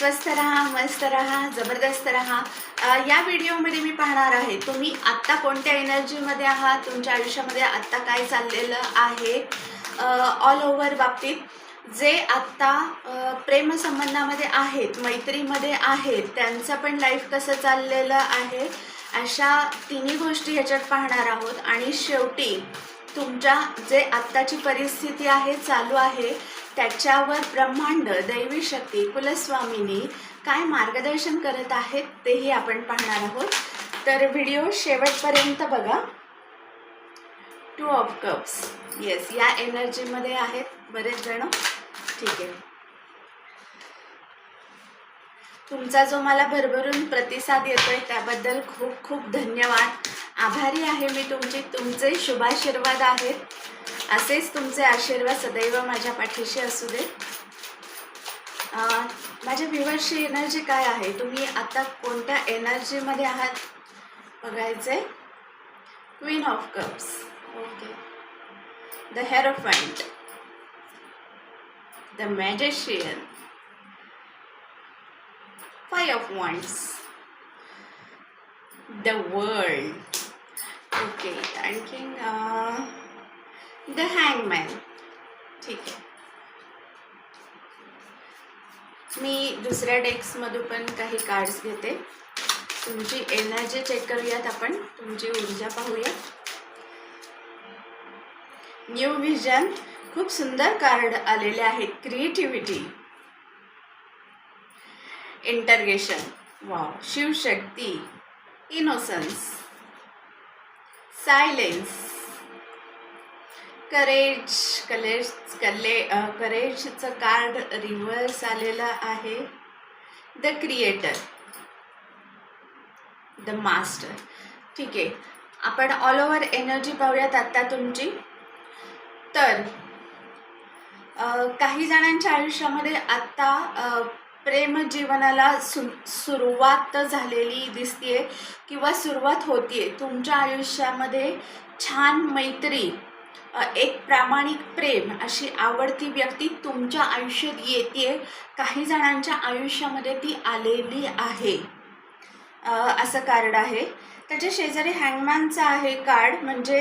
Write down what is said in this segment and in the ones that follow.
स्वस्त राहा मस्त राहा जबरदस्त राहा. या व्हिडिओमध्ये मी पाहणार आहे तुम्ही आत्ता कोणत्या एनर्जीमध्ये आहात तुमच्या आयुष्यामध्ये आत्ता काय चाललेलं आहे ऑल ओव्हर बाबतीत. जे आत्ता प्रेमसंबंधामध्ये आहेत मैत्रीमध्ये आहेत त्यांचं पण लाईफ कसं चाललेलं आहे अशा तिन्ही गोष्टी ह्याच्यात पाहणार आहोत. आणि शेवटी तुमच्या जे आत्ताची परिस्थिती आहे चालू आहे त्याच्यावर ब्रह्मांड दैवी शक्ती कुलस्वामिनी काय मार्गदर्शन करत आहेत तेही आपण पाहणार आहोत. तर व्हिडिओ शेवटपर्यंत बघा. टू ऑफ कप्स येस या एनर्जीमध्ये आहेत बरेच जण. ठीक आहे. तुमचा जो मला भरभरून प्रतिसाद येतोय त्याबद्दल खूप खूप धन्यवाद. आभारी आहे मी तुमची. तुमचे शुभाशीर्वाद आहेत. असेच तुमचे आशीर्वाद सदैव माझ्या पाठीशी असू दे. माझ्या व्ह्युअर्सची एनर्जी काय आहे? तुम्ही आता कोणत्या एनर्जीमध्ये आहात? बघायचे queen of cups okay the hierophant the magician five of wands the world okay आणखीन द हँगमॅन ठीक आहे. मी दुसऱ्या डेस्कमधून पण काही कार्ड्स घेते. तुमची एनर्जी चेक करूयात आपण. तुमची ऊर्जा पाहूया. न्यू विजन खूप सुंदर कार्ड आलेले आहेत. Creativity integration wow Shivshakti. Innocence silence courage college कले करेजचं कार्ड रिव्हर्स आलेलं आहे. द क्रिएटर द मास्टर ठीक आहे. आपण ऑल ओव्हर एनर्जी पाहूयात आत्ता तुमची. तर काही जणांच्या आयुष्यामध्ये आत्ता प्रेमजीवनाला प्रेम जीवनाला सु सुरुवात झालेली दिसतीये किंवा सुरुवात होतीये. तुमच्या आयुष्यामध्ये छान मैत्री एक प्रामाणिक प्रेम अशी आवडती व्यक्ती तुमच्या आयुष्यात येते काही जणांच्या आयुष्यामध्ये ती आलेली आहे. असं कार्ड आहे. त्याच्या शेजारी हँगमॅनचं आहे कार्ड म्हणजे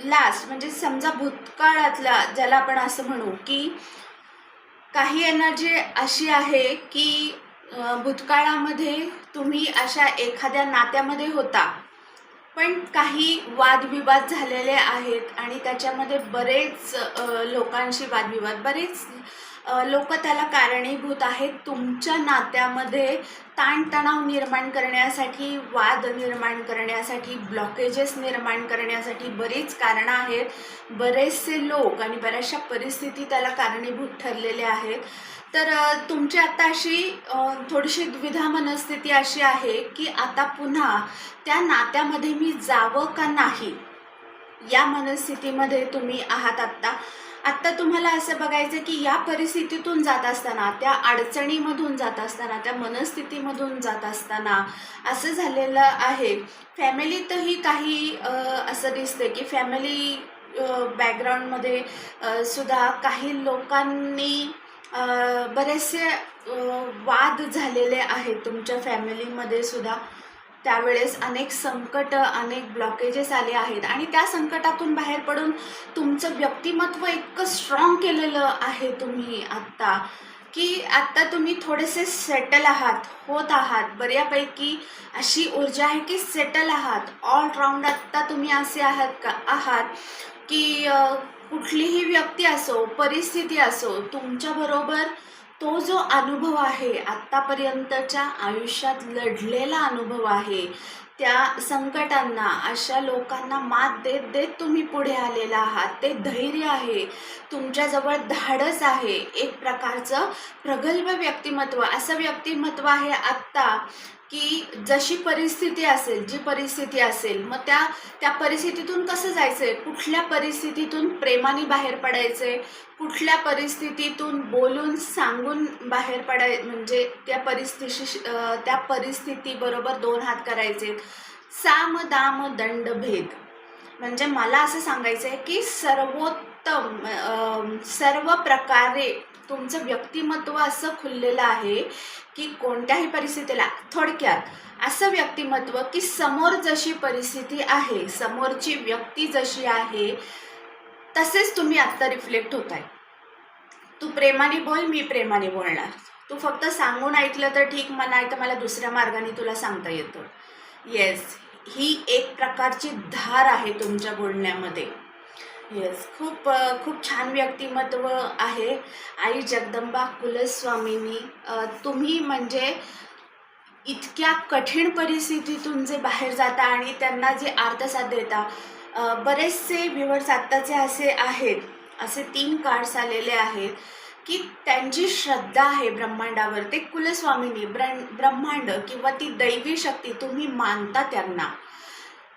लास्ट म्हणजे समजा भूतकाळातला ज्याला आपण असं म्हणू की काही एनर्जी अशी आहे की भूतकाळामध्ये तुम्ही अशा एखाद्या नात्यामध्ये होता पण काही वादविवाद झालेले आहेत आणि त्याच्यामध्ये बरेच लोकांशी वादविवाद बरेच लोक त्याला कारणीभूत आहेत. तुमच्या नात्यामध्ये ताणतणाव निर्माण करण्यासाठी वाद निर्माण करण्यासाठी ब्लॉकेजेस निर्माण करण्यासाठी बरीच कारणं आहेत. बरेचसे लोक आणि बऱ्याचशा परिस्थिती त्याला कारणीभूत ठरलेल्या आहेत. तर तुमची आता अशी थोडीशी द्विधा मनस्थिती अशी आहे की आता पुन्हा त्या नात्यामध्ये मी जावं का नाही? या मनस्थितीमध्ये तुम्ही आहात आत्ता आत्ता तुम्हाला असं बघायचं की या परिस्थितीतून जात असताना त्या अडचणीमधून जात असताना त्या मनस्थितीमधून जात असताना असं झालेलं आहे. फॅमिलीतही काही असं दिसतं की फॅमिली बॅकग्राऊंडमध्ये सुद्धा काही लोकांनी बरेचसे वाद झालेले आहेत. तुमच्या फॅमिलीमध्ये सुद्धा त्यावेळेस अनेक संकट अनेक ब्लॉकेजेस आले आहेत. आणि त्या संकटातून बाहेर पडून तुमचं व्यक्तिमत्व इतकं स्ट्रॉंग केलेलं आहे तुम्ही आत्ता की आत्ता तुम्ही थोडेसे सेटल आहात होत आहात. बऱ्यापैकी अशी ऊर्जा आहे की सेटल आहात. ऑलराऊंड आत्ता तुम्ही असे आहात का आहात की कुठलीही व्यक्ती असो परिस्थिती असो तुमच्याबरोबर तो जो अनुभव आहे आत्तापर्यंतच्या आयुष्यात लढलेला अनुभव आहे त्या संकटांना अशा लोकांना मात देत देत तुम्ही पुढे आलेला आहात. ते धैर्य आहे. तुमच्याजवळ धाडस आहे. एक प्रकारचं प्रगल्भ व्यक्तिमत्व. असं व्यक्तिमत्व आहे आत्ता. की जशी परिस्थिती असेल जी परिस्थिती असेल मग त्या त्या परिस्थितीतून कसं जायचं आहे कुठल्या परिस्थितीतून प्रेमाने बाहेर पडायचं कुठल्या परिस्थितीतून बोलून सांगून बाहेर पडाय म्हणजे त्या परिस्थिती त्या परिस्थितीबरोबर दोन हात करायचे. साम दाम दंड भेद. म्हणजे मला असं सांगायचं आहे की सर्वोत्तम उत्तम सर्व प्रकारे तुमचं व्यक्तिमत्व असं खुललेलं आहे की कोणत्याही परिस्थितीला थोडक्यात असं व्यक्तिमत्व की समोर जशी परिस्थिती आहे समोरची व्यक्ती जशी आहे तसेच तुम्ही आत्ता रिफ्लेक्ट होत आहे तू प्रेमाने बोल मी प्रेमाने बोलणार. तू फक्त सांगून ऐकलं तर ठीक मला तर मला दुसऱ्या मार्गाने तुला सांगता येतं. येस ही एक प्रकारची धार आहे तुमच्या बोलण्यामध्ये. येस खूप खूप छान व्यक्तिमत्व आहे. आई जगदंबा कुलस्वामींनी तुम्ही म्हणजे इतक्या कठीण परिस्थितीतून जे बाहेर जाता आणि त्यांना जे अर्थसाथ देता बरेचसे व्ह्युअर्स आत्ताचे असे आहेत असे तीन कार्ड्स आलेले आहेत की त्यांची श्रद्धा आहे ब्रह्मांडावर. ते कुलस्वामिनी ब्र ब्रह्मांड किंवा ती दैवी शक्ती तुम्ही मानता त्यांना.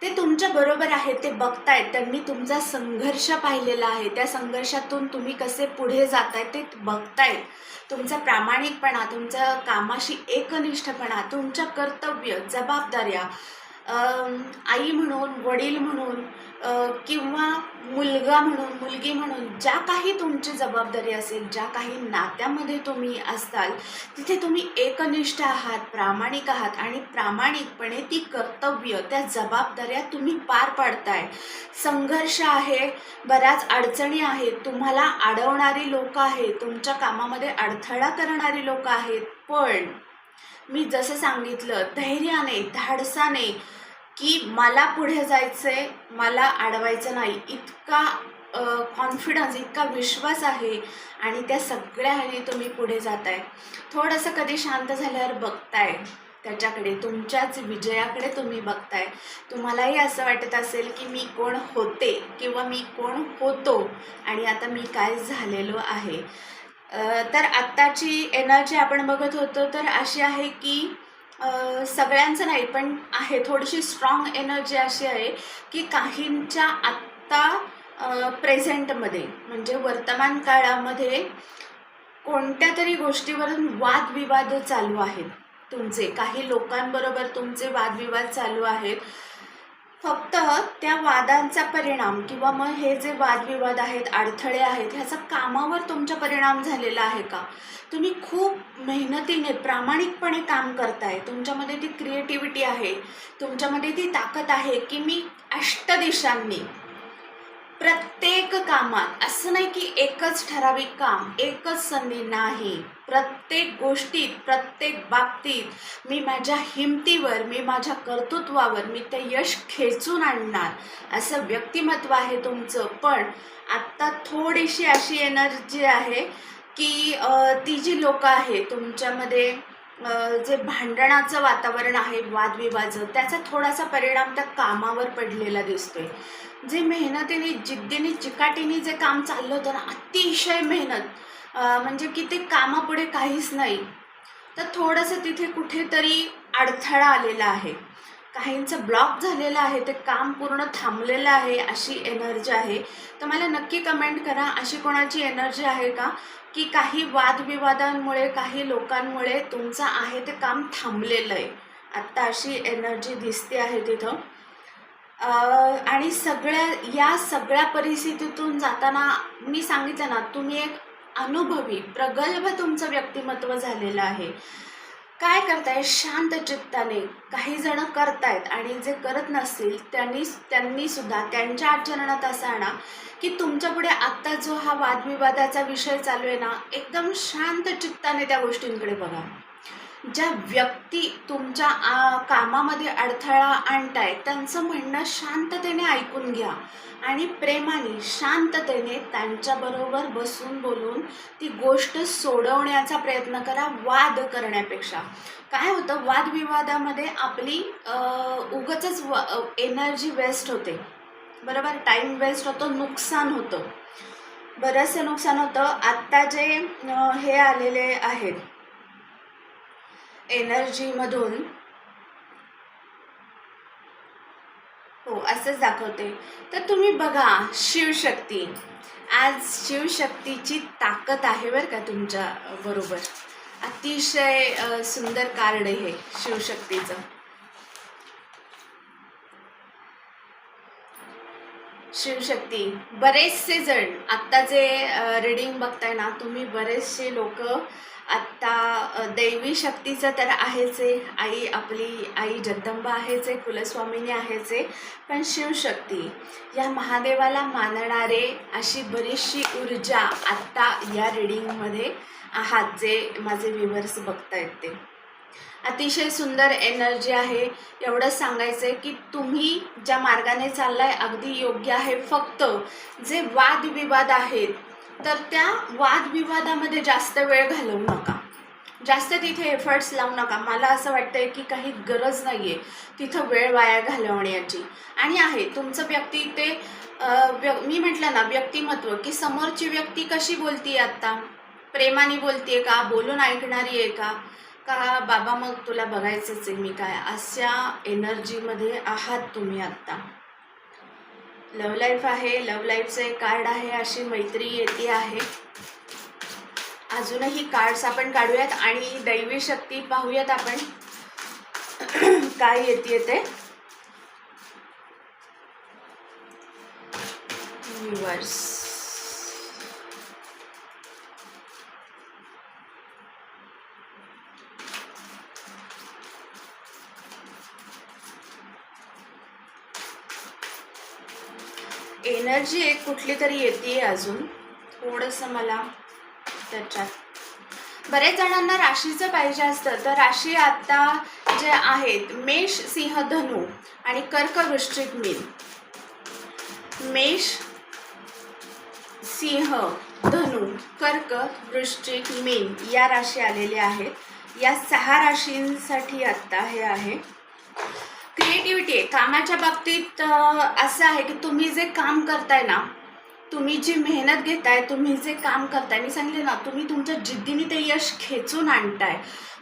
ते तुमच्या बरोबर आहे ते बघतायत. त्यांनी तुमचा संघर्ष पाहिलेला आहे. त्या संघर्षातून तुम्ही कसे पुढे जाताय ते बघतायत. तुमचा प्रामाणिकपणा तुमचा कामाशी एकनिष्ठपणा तुमच्या कर्तव्य जबाबदाऱ्या आई म्हणून वडील म्हणून किंवा मुलगा म्हणून मुलगी म्हणून ज्या काही तुमची जबाबदारी असेल ज्या काही नात्यामध्ये तुम्ही असताल तिथे तुम्ही एकनिष्ठ आहात प्रामाणिक आहात आणि प्रामाणिकपणे ती कर्तव्य त्या जबाबदाऱ्या तुम्ही पार पाडताय. संघर्ष आहे बऱ्याच अडचणी आहेत तुम्हाला अडवणारी लोक आहेत तुमच्या कामामध्ये अडथळा करणारी लोक आहेत पण मी जसं सांगितलं धैर्याने धाडसाने की मला पुढे जायचं आहे मला अडवायचं नाही. इतका कॉन्फिडन्स इतका विश्वास आहे आणि त्या सगळ्या ह्याने तुम्ही पुढे जाताय. थोडंसं कधी शांत झाल्यावर बघताय. त्याच्याकडे तुमच्याच विजयाकडे तुम्ही बघताय. तुम्हालाही असं वाटत असेल की मी कोण होते किंवा मी कोण होतो आणि आता मी काय झालेलो आहे. तर आत्ताची एनर्जी आपण बघत होतो तर अशी आहे की सगळ्यांचं नाही पण आहे थोडीशी स्ट्रॉंग एनर्जी अशी आहे की काहींच्या आत्ता प्रेझेंटमध्ये म्हणजे वर्तमान काळामध्ये कोणत्या तरी गोष्टीवरून वादविवाद चालू आहेत. तुमचे काही लोकांबरोबर तुमचे वादविवाद चालू आहेत. फक्त त्या वादांचा परिणाम किंवा मग हे जे वादविवाद आहेत अडथळे आहेत ह्याचा कामावर तुमचा परिणाम झालेला आहे का? तुम्ही खूप मेहनतीने प्रामाणिकपणे काम करताय. तुमच्यामध्ये ती क्रिएटिव्हिटी आहे. तुमच्यामध्ये ती ताकद आहे की मी अष्टदिशांनी प्रत्येक कामात असं नाही की एकच ठराविक काम एकच संधी नाही. प्रत्येक गोष्टीत प्रत्येक बाबतीत मी माझ्या हिमतीवर मी माझ्या कर्तृत्वावर मी ते यश खेचून आणणार असं व्यक्तिमत्व आहे तुमचं. पण आत्ता थोडीशी अशी एनर्जी आहे की ती जी लोकं आहे तुमच्यामध्ये जे भांडणाचं वातावरण आहे वादविवादचं त्याचा थोडासा परिणाम त्या कामावर पडलेला दिसतोय. जे मेहनतीने जिद्दीने चिकाटीने जे काम चाललं होतं ना अतिशय मेहनत म्हणजे की ते कामापुढे काहीच नाही. तर थोडंसं तिथे कुठेतरी अडथळा आलेला आहे. काहींचं ब्लॉक झालेलं आहे ते काम पूर्ण थांबलेलं आहे अशी एनर्जी आहे. तर मला नक्की कमेंट करा अशी कोणाची एनर्जी आहे का? की काही वादविवादांमुळे काही लोकांमुळे तुमचं आहे ते काम थांबलेलं आहे. आत्ता अशी एनर्जी दिसते आहे तिथं. आणि सगळ्या या सगळ्या परिस्थितीतून जाताना मी सांगितलं ना तुम्ही एक अनुभवी प्रगल्भ तुमचं व्यक्तिमत्व झालेलं आहे. काय करताय? शांत चित्ताने. काही जण करतायत आणि जे करत नसतील त्यांनी त्यांनी सुद्धा त्यांच्या आचरणात असं आणा की तुमच्यापुढे आत्ता जो हा वादविवादाचा विषय चालू आहे ना एकदम शांत चित्ताने त्या गोष्टींकडे बघा. ज्या व्यक्ती तुमच्या आ, कामामध्ये अडथळा आणताय त्यांचं म्हणणं शांततेने ऐकून घ्या. आणि प्रेमाने शांततेने त्यांच्याबरोबर बसून बोलून ती गोष्ट सोडवण्याचा प्रयत्न करा वाद करण्यापेक्षा. काय होतं वादविवादामध्ये आपली उगच एनर्जी वेस्ट होते. बरोबर? टाईम वेस्ट होतो नुकसान होतं. बरंचसं नुकसान होतं. आत्ता जे हे आलेले आहेत एनर्जीमधून हो असंच दाखवते. तर तुम्ही बघा शिवशक्ती. आज शिवशक्तीची ताकद आहे बरं का तुमच्या बरोबर. अतिशय सुंदर कार्ड आहे हे शिवशक्तीचं. शिवशक्ती बरेचसे जण आत्ता जे रीडिंग बघताय ना तुम्ही बरेचसे लोक आत्ता दैवी शक्तीचं तर आहेच आहे. आई आपली आई जगदंबा आहेच आहे कुलस्वामिनी आहेच आहे पण शिवशक्ती या महादेवाला मानणारे अशी बरीचशी ऊर्जा आत्ता या रीडिंगमध्ये आहात जे माझे व्ह्युअर्स बघतायत ते. अतिशय सुंदर एनर्जी आहे. एवढंच सांगायचं आहे की तुम्ही ज्या मार्गाने चाललाय अगदी योग्य आहे. फक्त जे वादविवाद आहेत तर त्या वादविवादामध्ये जास्त वेळ घालवू नका. जास्त तिथे एफर्ट्स लावू नका. मला असं वाटतंय की काही गरज नाही आहे तिथं वेळ वाया घालवण्याची. आणि आहे तुमचं व्यक्ती ते व्य मी म्हटलं ना व्यक्तिमत्व की समोरची व्यक्ती कशी बोलती आहे आत्ता? प्रेमाने बोलतीये का? बोलून ऐकणारी आहे का? का बाबा मग तुला बघायचंच आहे मी काय? अशा एनर्जीमध्ये आहात तुम्ही आत्ता. लव लाईफ आहे लव लाईफचं एक कार्ड आहे अशी मैत्री येते आहे. अजूनही कार्ड्स आपण काढूयात आणि दैवी शक्ती पाहूयात आपण. काय येते ते? व्ह्युअर्स एनर्जी एक कुठली तरी येते अजून थोडंसं मला त्याच्यात. बरेच जणांना राशीचं पाहिजे असतं तर राशी आत्ता जे आहेत मेष सिंह धनु आणि कर्क वृश्चिक मीन. मेष सिंह धनु कर्क वृश्चिक मीन या राशी आलेल्या आहेत. या सहा राशींसाठी आत्ता हे आहे. क्रिएटिव्हिटी आहे. कामाच्या बाबतीत असं आहे की तुम्ही जे काम करताय ना तुम्ही जी मेहनत घेताय तुम्ही जे काम करताय मी सांगले ना तुम्ही तुमच्या जिद्दीने ते यश खेचून आणताय.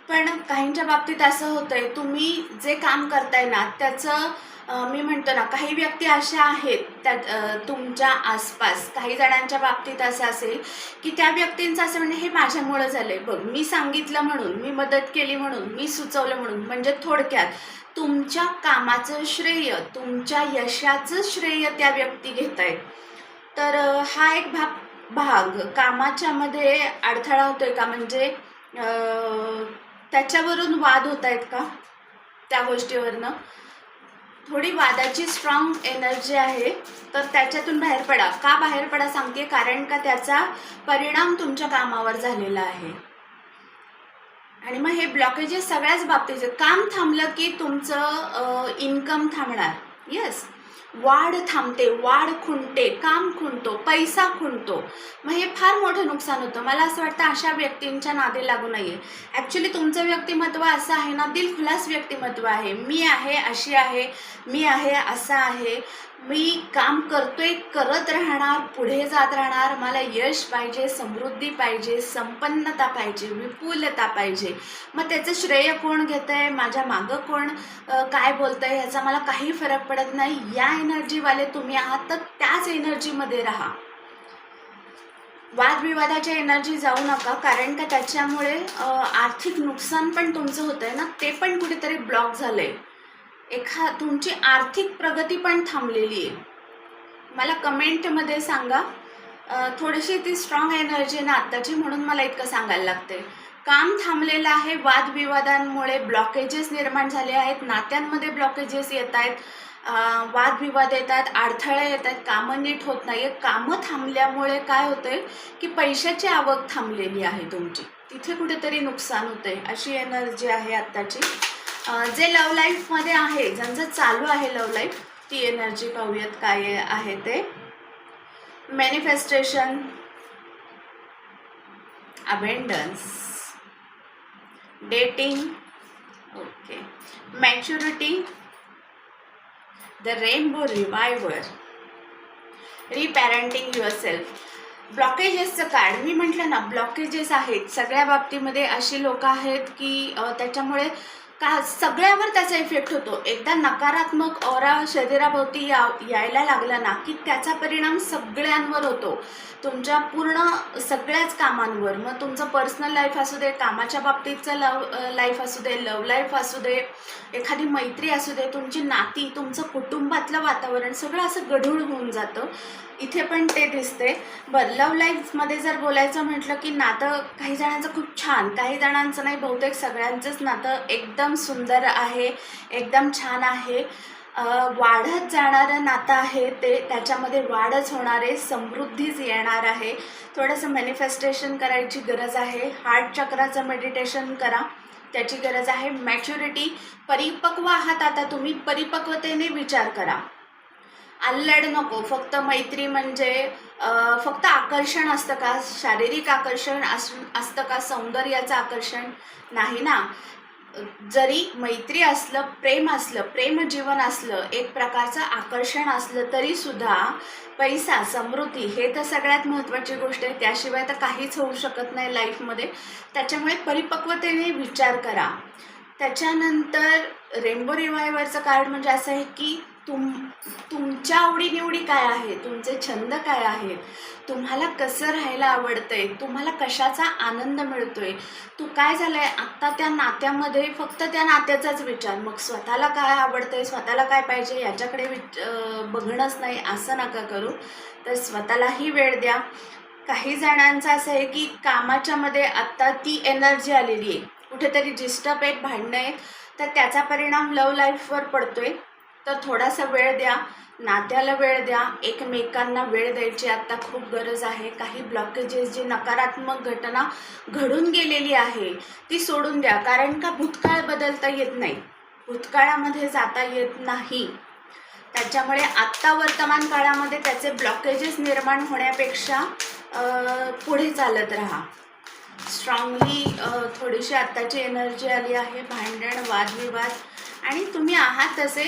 पण काहींच्या बाबतीत असं होतंय तुम्ही जे काम करताय ना त्याचं मी म्हणतो ना काही व्यक्ती अशा आहेत त्यात तुमच्या आसपास काही जणांच्या बाबतीत असं असेल की त्या व्यक्तींचं असं म्हणणं हे माझ्यामुळं झालंय बघ मी सांगितलं म्हणून मी मदत केली म्हणून मी सुचवलं म्हणून म्हणजे थोडक्यात तुमच्या कामाचं श्रेय तुमच्या यशाचं श्रेय त्या व्यक्ती घेत आहेत तर हा एक भाग भाग कामाच्या मध्ये अडथळा होतोय का? म्हणजे त्याच्यावरून वाद होत आहेत का? त्या गोष्टीवरनं? थोडी वादाची स्ट्रॉंग एनर्जी आहे तर त्याच्यातून बाहेर पडा. का बाहेर पडा सांगते कारण का त्याचा परिणाम तुमच्या कामावर झालेला आहे. आणि मग हे ब्लॉकेजेस सगळ्याच बाबतीचे काम थांबलं की तुमचं इन्कम थांबणार. येस वाढ थांबते वाढ खुंटते काम खुंटतो पैसा खुंटतो. मग हे फार मोठं नुकसान होतं. मला असं वाटतं अशा व्यक्तींच्या नादे लागू नये. ॲक्च्युली तुमचं व्यक्तिमत्व असं आहे ना दिलखुलास व्यक्तिमत्व आहे. मी आहे अशी आहे मी आहे असं आहे. मी काम करतोय करत राहणार पुढे जात राहणार. मला यश पाहिजे समृद्धी पाहिजे संपन्नता पाहिजे विपुलता पाहिजे. मग त्याचं श्रेय कोण घेतं आहे माझ्या मागं कोण काय बोलतं आहे ह्याचा मला काही फरक पडत नाही. या एनर्जीवाले तुम्ही आहात तर त्याच एनर्जीमध्ये राहा. वादविवादाच्या एनर्जी जाऊ नका कारण का त्याच्यामुळे आर्थिक नुकसान पण तुमचं होतं आहे ना ते पण कुठेतरी ब्लॉक झालं आहे एखा तुमची आर्थिक प्रगती पण थांबलेली आहे. मला कमेंटमध्ये सांगा थोडीशी ती स्ट्रॉंग एनर्जी ना आत्ताची म्हणून मला इतकं सांगायला लागते काम थांबलेलं आहे वादविवादांमुळे ब्लॉकेजेस निर्माण झाले आहेत नात्यांमध्ये ब्लॉकेजेस येत आहेत. वादविवाद येतात अडथळे येतात कामं नीट होत नाही कामं थांबल्यामुळे काय होतं आहे की पैशाची आवक थांबलेली आहे तुमची. तिथे कुठेतरी नुकसान होतंय अशी एनर्जी आहे आत्ताची. जे लव लाईफमध्ये आहे ज्यांचं चालू आहे लव लाईफ ती एनर्जी पाहूयात काय आहे ते. Manifestation abundance dating okay. Maturity the rainbow reviver reparenting yourself ब्लॉकेजेसचं card मी म्हटलं ना ब्लॉकेजेस आहेत. सगळ्या बाबतीमध्ये अशी लोक आहेत की त्याच्यामुळे का सगळ्यावर त्याचा इफेक्ट होतो. एकदा नकारात्मक ओरा शरीराभोवती या यायला लागला ना की त्याचा परिणाम सगळ्यांवर होतो. तुमच्या पूर्ण सगळ्याच कामांवर. मग तुमचं पर्सनल लाईफ असू दे कामाच्या बाबतीतचं लव लाईफ असू दे लव लाईफ असू दे एखादी मैत्री असू दे तुमची नाती तुमचं कुटुंबातलं वातावरण सगळं असं गढूळ होऊन जातं. इथे पण ते दिसते बरं लव लाईफमध्ये जर बोलायचं म्हटलं की नातं काही जणांचं खूप छान काही जणांचं नाही बहुतेक सगळ्यांचंच नातं एकदम एकदम सुंदर आहे एकदम छान आहे. वाढत जाणारं नातं आहे ते त्याच्यामध्ये वाढच होणार आहे समृद्धीच येणार आहे. थोडंसं मॅनिफेस्टेशन करायची गरज आहे. हार्ट चक्राचं मेडिटेशन करा. त्याची गरज आहे मॅच्युरिटी परिपक्व आहात आता तुम्ही परिपक्वतेने विचार करा. अल्लड नको फक्त मैत्री म्हणजे फक्त आकर्षण असतं का? शारीरिक आकर्षण अस असतं का? सौंदर्याचं आकर्षण? नाही ना. जरी मैत्री असलं प्रेम असलं प्रेम जीवन असलं एक प्रकारचं आकर्षण असलं तरी सुद्धा पैसा समृद्धी हे तर सगळ्यात महत्त्वाची गोष्ट आहे. त्याशिवाय तर काहीच होऊ शकत नाही लाईफमध्ये. त्याच्यामुळे परिपक्वतेने विचार करा. त्याच्यानंतर रेनबो रिवायवरचं कार्ड म्हणजे असं आहे की तुम तुमच्या आवडीनिवडी काय आहे? तुमचे छंद काय आहेत? तुम्हाला कसं राहायला आवडतंय? तुम्हाला कशाचा आनंद मिळतोय? तू काय झालंय? आत्ता त्या नात्यामध्ये फक्त त्या नात्याचाच विचार. मग स्वतःला काय आवडतंय? स्वतःला काय पाहिजे? याच्याकडे विच बघणंच नाही. असं नका करू. तर स्वतःलाही वेळ द्या. काही जणांचं असं आहे की कामाच्यामध्ये आत्ता ती एनर्जी आलेली आहे. कुठेतरी डिस्टर्ब आहेत भांडणं आहेत. तर त्याचा परिणाम लव लाईफवर पडतोय. तर थोडासा वेळ द्या. नात्याला वेळ द्या. एकमेकांना वेळ द्यायची आत्ता खूप गरज आहे. काही ब्लॉकेजेस जी नकारात्मक घटना घडून गेलेली आहे ती सोडून द्या. कारण का? भूतकाळ बदलता येत नाही. भूतकाळामध्ये जाता येत नाही. त्याच्यामुळे आत्ता वर्तमान काळामध्ये त्याचे ब्लॉकेजेस निर्माण होण्यापेक्षा पुढे चालत राहा. स्ट्रॉंगली थोडीशी आत्ताची एनर्जी आली आहे. भांडण वादविवाद. आणि तुम्ही आहात तसे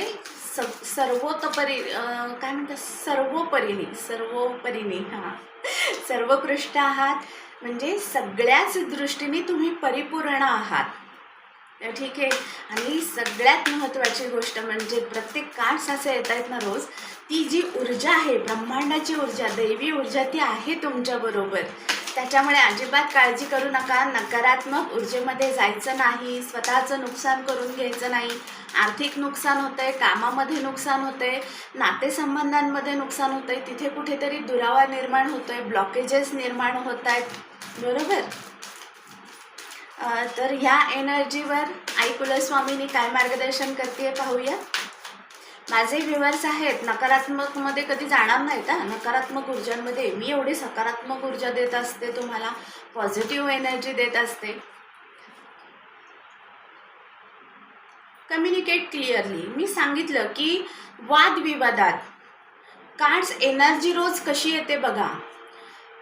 स सर्वोतपरी काय म्हणतात सर्वोपरीने सर्वोपरीने हां. सर्वकृष्ट आहात म्हणजे सगळ्याच दृष्टीने तुम्ही परिपूर्ण आहात. ठीक आहे. आणि सगळ्यात महत्त्वाची गोष्ट म्हणजे प्रत्येक कार्ड्स असे येत आहेत ना रोज ती जी ऊर्जा आहे ब्रह्मांडाची ऊर्जा दैवी ऊर्जा ती आहे तुमच्याबरोबर त्याच्यामुळे अजिबात काळजी करू नका. नकारात्मक ऊर्जेमध्ये जायचं नाही. स्वतःचं नुकसान करून घ्यायचं नाही. आर्थिक नुकसान होतं आहे कामामध्ये नुकसान होतं आहे नातेसंबंधांमध्ये नुकसान होतं आहे तिथे कुठेतरी दुरावा निर्माण होतो आहे ब्लॉकेजेस निर्माण होत आहेत बरोबर तर ह्या एनर्जीवर आई कुलस्वामीनी काय मार्गदर्शन करते पाहूया. माझे व्ह्युअर्स आहेत नकारात्मकमध्ये कधी जाणार नाहीत हा नकारात्मक ऊर्जांमध्ये. मी एवढी सकारात्मक ऊर्जा देत असते तुम्हाला पॉझिटिव्ह एनर्जी देत असते. कम्युनिकेट क्लिअरली मी सांगितलं की वादविवादात कार्ड्स एनर्जी रोज कशी येते बघा.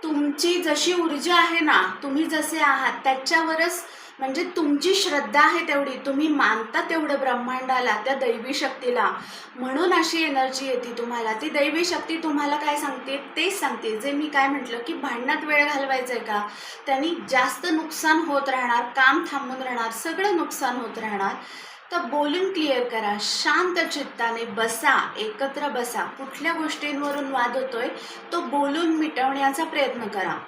तुमची जशी ऊर्जा आहे ना तुम्ही जसे आहात त्याच्यावरच म्हणजे तुमची श्रद्धा आहे तेवढी. तुम्ही मानता तेवढं ब्रह्मांडाला त्या दैवी शक्तीला. म्हणून अशी एनर्जी येते तुम्हाला. ती दैवी शक्ती तुम्हाला काय सांगते? तेच सांगते. जे मी काय म्हटलं की भांडणात वेळ घालवायचं आहे का? त्यांनी जास्त नुकसान होत राहणार काम थांबून राहणार सगळं नुकसान होत राहणार. तर बोलून क्लिअर करा. शांत चित्ताने बसा एकत्र बसा. कुठल्या गोष्टींवरून वाद होतोय तो बोलून मिटवण्याचा प्रयत्न करा.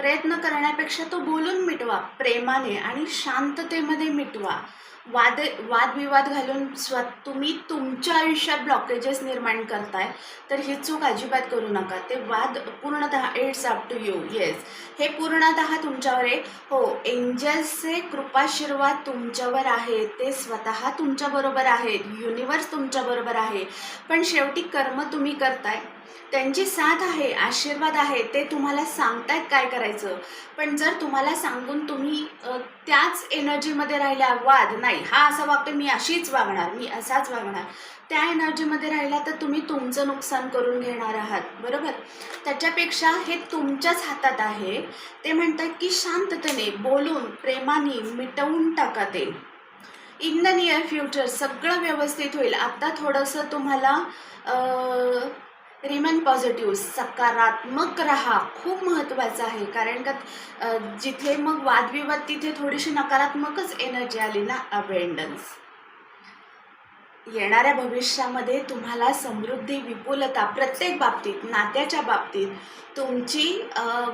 प्रयत्न करण्यापेक्षा तो बोलून मिटवा प्रेमाने आणि शांततेमध्ये मिटवा. वाद वादविवाद घालून स्व तुम्ही तुमच्या आयुष्यात ब्लॉकेजेस निर्माण करताय तर ही चूक अजिबात करू नका. ते वाद पूर्णतः it's up to you yes हे पूर्णतः तुमच्यावर आहे. हो एंजल्सचे कृपाशीर्वाद तुमच्यावर आहे. ते स्वतः तुमच्याबरोबर आहेत युनिवर्स तुमच्याबरोबर आहे. पण शेवटी कर्म तुम्ही करताय. त्यांची साथ आहे आशीर्वाद आहे ते तुम्हाला सांगतायत काय करायचं. पण जर तुम्हाला सांगून तुम्ही त्याच एनर्जीमध्ये राहिल्या वाद नाही हा असा वागतो मी अशीच वागणार मी असाच वागणार. त्या एनर्जीमध्ये राहिला तर तुम्ही तुमचं नुकसान करून घेणार आहात बरोबर? त्याच्यापेक्षा हे तुमच्याच हातात आहे. ते म्हणतात की शांततेने बोलून प्रेमाने मिटवून टाका ते. इन द नियर फ्युचर सगळं व्यवस्थित होईल. आत्ता थोडंसं तुम्हाला रिमेन पॉझिटिव्ह सकारात्मक राहा. खूप महत्त्वाचं आहे. कारण का जिथे मग वादविवाद तिथे थोडीशी नकारात्मकच एनर्जी आली ना अबेंडन्स येणाऱ्या भविष्यामध्ये तुम्हाला समृद्धी विपुलता प्रत्येक बाबतीत नात्याच्या बाबतीत तुमची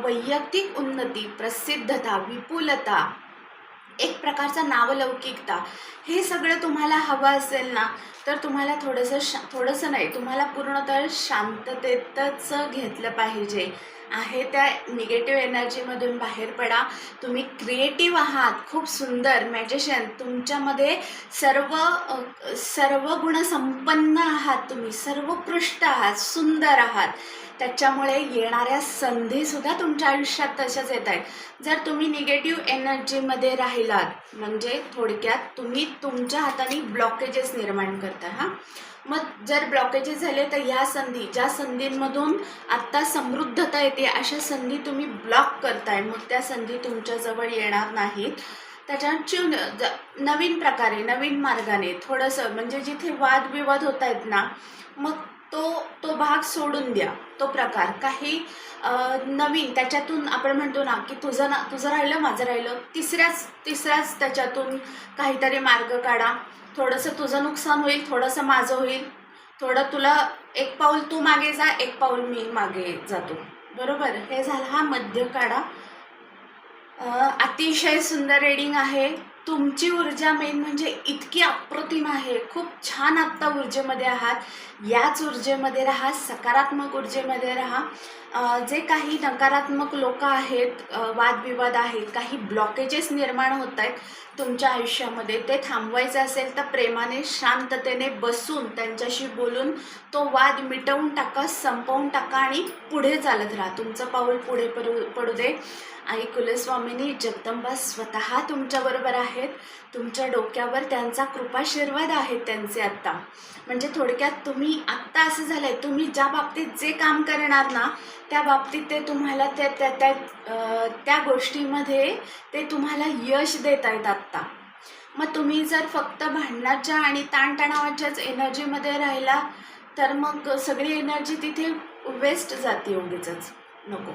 वैयक्तिक उन्नती प्रसिद्धता विपुलता एक प्रकारचा नावलौकिकता हे सगळं तुम्हाला हवं असेल ना तर तुम्हाला थोडंसं शा थोडंसं नाही तुम्हाला पूर्णतः शांततेतच घेतलं पाहिजे. आहे त्या निगेटिव्ह एनर्जीमधून बाहेर पडा. तुम्ही क्रिएटिव्ह आहात खूप सुंदर मॅजिशियन तुमच्यामध्ये सर्व सर्व गुणसंपन्न आहात तुम्ही सर्वोत्कृष्ट आहात सुंदर आहात. त्याच्यामुळे येणाऱ्या संधीसुद्धा तुमच्या आयुष्यात तशाच येत आहेत. जर तुम्ही निगेटिव्ह एनर्जीमध्ये राहिलात म्हणजे थोडक्यात तुम्ही तुमच्या हाताने ब्लॉकेजेस निर्माण करता हां? मग जर ब्लॉकेजेस झाले तर ह्या संधी ज्या संधींमधून आत्ता समृद्धता येते अशा संधी तुम्ही ब्लॉक करताय. मग त्या संधी तुमच्याजवळ येणार नाहीत. त्याच्यात नवीन प्रकारे नवीन मार्गाने थोडंसं म्हणजे जिथे वादविवाद होत आहेत ना मग तो तो भाग सोडून द्या. तो प्रकार. काही नवीन त्याच्यातून आपण म्हणतो ना की तुझं ना तुझं राहिलं माझं राहिलं. तिसऱ्याच तिसऱ्याच त्याच्यातून काहीतरी मार्ग काढा. थोडंसं तुझं नुकसान होईल थोडंसं माझं होईल. थोडं तुला एक पाऊल तू मागे जा एक पाऊल मी मागे जातो. बरोबर? हे झालं हा मध्य काढा. अतिशय सुंदर रेडिंग आहे. तुमची ऊर्जा मेन म्हणजे इतकी अप्रतिम आहे. खूप छान आत्ता ऊर्जेमध्ये आहात. याच ऊर्जेमध्ये राहा सकारात्मक ऊर्जेमध्ये राहा. जे काही नकारात्मक लोक आहेत वादविवाद आहेत काही ब्लॉकेजेस निर्माण होत आहेत तुमच्या आयुष्यामध्ये ते थांबवायचे असेल तर प्रेमाने शांततेने बसून त्यांच्याशी बोलून तो वाद मिटवून टाका संपवून टाका आणि पुढे चालत राहा. तुमचं पाऊल पुढे पडू पडू दे. आई कुलस्वामिनी जगदंबा स्वतः तुमच्याबरोबर आहेत. तुमच्या डोक्यावर त्यांचा कृपाशीर्वाद आहेत त्यांचे आत्ता. म्हणजे थोडक्यात तुम्ही आत्ता असं झालं आहे तुम्ही ज्या बाबतीत जे काम करणार ना त्या बाबतीत ते तुम्हाला त्या त्या त्या त्या गोष्टीमध्ये ते तुम्हाला यश देत आहेत आत्ता. मग तुम्ही जर फक्त भांडणाच्या आणि ताणतणावाच्याच एनर्जीमध्ये राहिला तर मग सगळी एनर्जी तिथे वेस्ट जाते उगीच नको.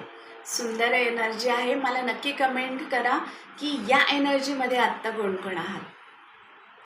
सुंदर एनर्जी आहे. मला नक्की कमेंट करा की या एनर्जीमध्ये आत्ता कोण कोण आहात.